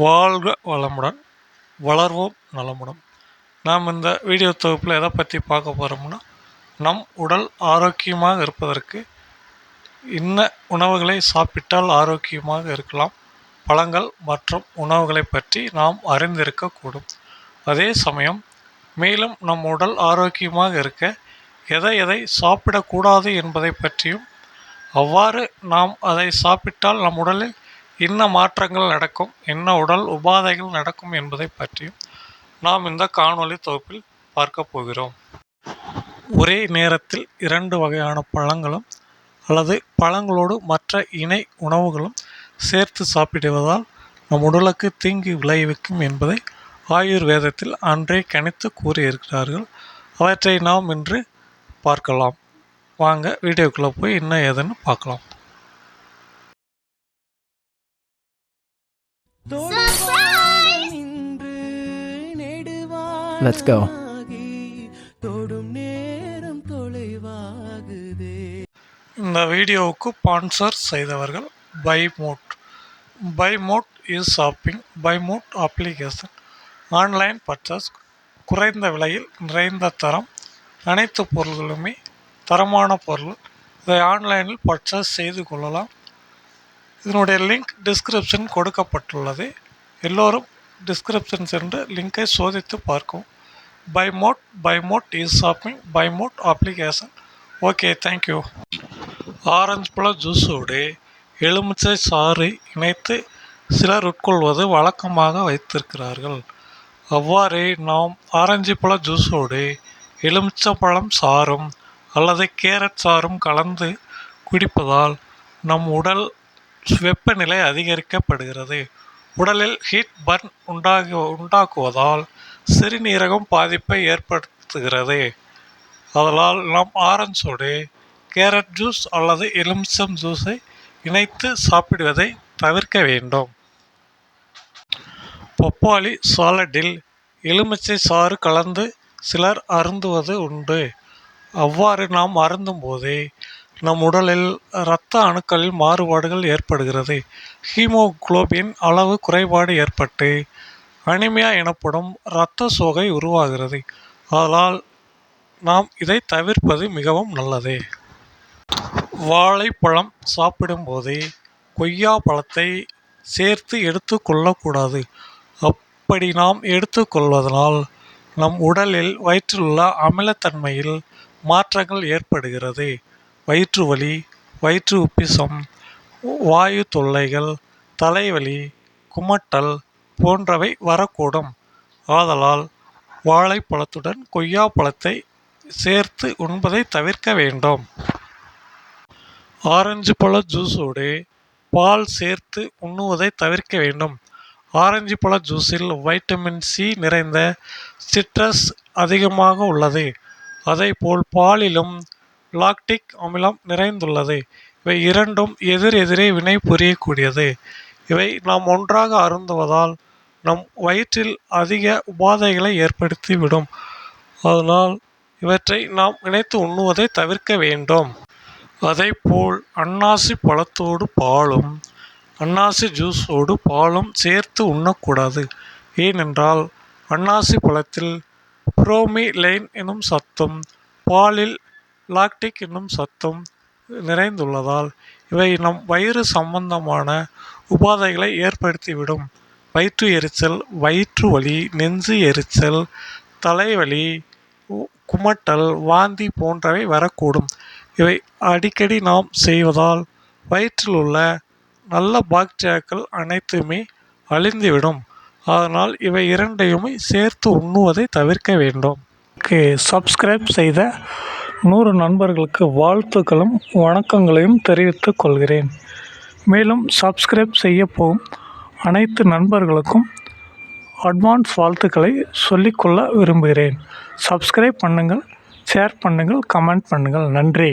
வாழ்க வளமுடன் வளர்வோம் நலமுடன். நாம் இந்த வீடியோ தொகுப்பில் எதை பற்றி பார்க்க போகிறோம்னா நம் உடல் ஆரோக்கியமாக இருப்பதற்கு இன்ன உணவுகளை சாப்பிட்டால் ஆரோக்கியமாக இருக்கலாம். பழங்கள் மற்றும் உணவுகளை பற்றி நாம் அறிந்திருக்கக்கூடும். அதே சமயம் மேலும் நம் உடல் ஆரோக்கியமாக இருக்க எதை எதை சாப்பிடக்கூடாது என்பதை பற்றியும் அவ்வாறு நாம் அதை சாப்பிட்டால் நம் உடலில் என்ன மாற்றங்கள் நடக்கும் என்ன உடல் உபாதைகள் நடக்கும் என்பதை பற்றியும் நாம் இந்த காணொளி தொகுப்பில் பார்க்க போகிறோம். ஒரே நேரத்தில் இரண்டு வகையான பழங்களும் அல்லது பழங்களோடு மற்ற இணை உணவுகளும் சேர்த்து சாப்பிடுவதால் நம் உடலுக்கு தீங்கு விளைவிக்கும் என்பதை ஆயுர்வேதத்தில் அன்றே கணித்து கூறியிருக்கிறார்கள். அவற்றை நாம் இன்று பார்க்கலாம். வாங்க வீடியோக்குள்ளே போய் என்ன ஏதுன்னு பார்க்கலாம். Let's go. இந்த வீடியோவுக்கு ஸ்பான்சர் செய்தவர்கள் buy mode buy mode is shopping buy mode application online purchase குறைந்த விலையில் நிறைந்த தரம். அனைத்து பொருள்களுமே தரமான பொருள். இதை ஆன்லைனில் பர்ச்சேஸ் செய்து கொள்ளலாம். இதனுடைய லிங்க் டிஸ்கிரிப்ஷன் கொடுக்கப்பட்டுள்ளது. எல்லோரும் டிஸ்கிரிப்ஷன் சென்று லிங்கை சோதித்து பார்க்கும் buy mode buy mode is shopping buy mode application okay thank you orange பழ ஜூஸோடு எலுமிச்சை சாறு இணைத்து சிலர் உட்கொள்வது வழக்கமாக வைத்திருக்கிறார்கள். அவ்வாறே நாம் ஆரஞ்சு பழ ஜூஸோடு எலுமிச்சப்பழம் சாறும் அல்லது கேரட் சாறும் கலந்து குடிப்பதால் நம் உடல் வெப்பநிலை அதிகரிக்கப்படுகிறது. உடலில் ஹீட் பர்ன் உண்டாகி உண்டாக்குவதால் சிறுநீரகம் பாதிப்பை ஏற்படுத்துகிறது. அதனால் நாம் ஆரஞ்சோடு கேரட் ஜூஸ் அல்லது எலுமிச்சம் ஜூஸை இணைத்து சாப்பிடுவதை தவிர்க்க வேண்டும். பப்பாளி சாலடில் எலுமிச்சை சாறு கலந்து சிலர் அருந்துவது உண்டு. அவ்வாறு நாம் அருந்தும் போதே நம் உடலில் இரத்த அணுக்களில் மாறுபாடுகள் ஏற்படுகிறது. ஹீமோகுளோபின் அளவு குறைபாடு ஏற்பட்டு அனிமியா எனப்படும் இரத்த சோகை உருவாகிறது. அதனால் நாம் இதை தவிர்ப்பது மிகவும் நல்லது. வாழைப்பழம் சாப்பிடும்போதே கொய்யா பழத்தை சேர்த்து எடுத்து கொள்ளக்கூடாது. அப்படி நாம் எடுத்துக்கொள்வதனால் நம் உடலில் வயிற்றிலுள்ள அமிலத்தன்மையில் மாற்றங்கள் ஏற்படுகிறது. வயிற்று வலி வயிற்று உப்பிசம் வாயு தொல்லைகள் தலைவலி குமட்டல் போன்றவை வரக்கூடும். ஆதலால் வாழைப்பழத்துடன் கொய்யாப்பழத்தை சேர்த்து உண்பதை தவிர்க்க வேண்டும். ஆரஞ்சு பழ ஜூஸோடு பால் சேர்த்து உண்ணுவதை தவிர்க்க வேண்டும். ஆரஞ்சு பழ ஜூஸில் வைட்டமின் சி நிறைந்த சிட்ரஸ் அதிகமாக உள்ளது. அதேபோல் பாலிலும் லாக்டிக் அமிலம் நிறைந்துள்ளது. இவை இரண்டும் எதிர் எதிரே வினை புரியக்கூடியது. இவை நாம் ஒன்றாக அருந்துவதால் நம் வயிற்றில் அதிக உபாதைகளை ஏற்படுத்திவிடும். அதனால் இவற்றை நாம் இணைத்து உண்ணுவதை தவிர்க்க வேண்டும். அதேபோல் அன்னாசி பழத்தோடு பாலும் அன்னாசி ஜூஸோடு பாலும் சேர்த்து உண்ணக்கூடாது. ஏனென்றால் அன்னாசி பழத்தில் புரோமிலைன் எனும் சத்தும் பாலில் லாக்டிக் என்னும் சத்தும் நிறைந்துள்ளதால் இவை நம் வயிறு சம்பந்தமான உபாதைகளை ஏற்படுத்திவிடும். வயிற்று எரிச்சல் வயிற்று வலி நெஞ்சு எரிச்சல் தலைவலி குமட்டல் வாந்தி போன்றவை வரக்கூடும். இவை அடிக்கடி நாம் செய்வதால் வயிற்றில் உள்ள நல்ல பாக்டீரியாக்கள் அனைத்துமே அழிந்துவிடும். அதனால் இவை இரண்டையுமே சேர்த்து உண்ணுவதை தவிர்க்க வேண்டும். சப்ஸ்கிரைப் செய்த நூறு நண்பர்களுக்கு வாழ்த்துக்களும் வணக்கங்களையும் தெரிவித்துக் கொள்கிறேன். மேலும் சப்ஸ்கிரைப் செய்ய போகும் அனைத்து நண்பர்களுக்கும் அட்வான்ஸ் வாழ்த்துக்களை சொல்லிக்கொள்ள விரும்புகிறேன். சப்ஸ்கிரைப் பண்ணுங்கள் ஷேர் பண்ணுங்கள் கமெண்ட் பண்ணுங்கள். நன்றி.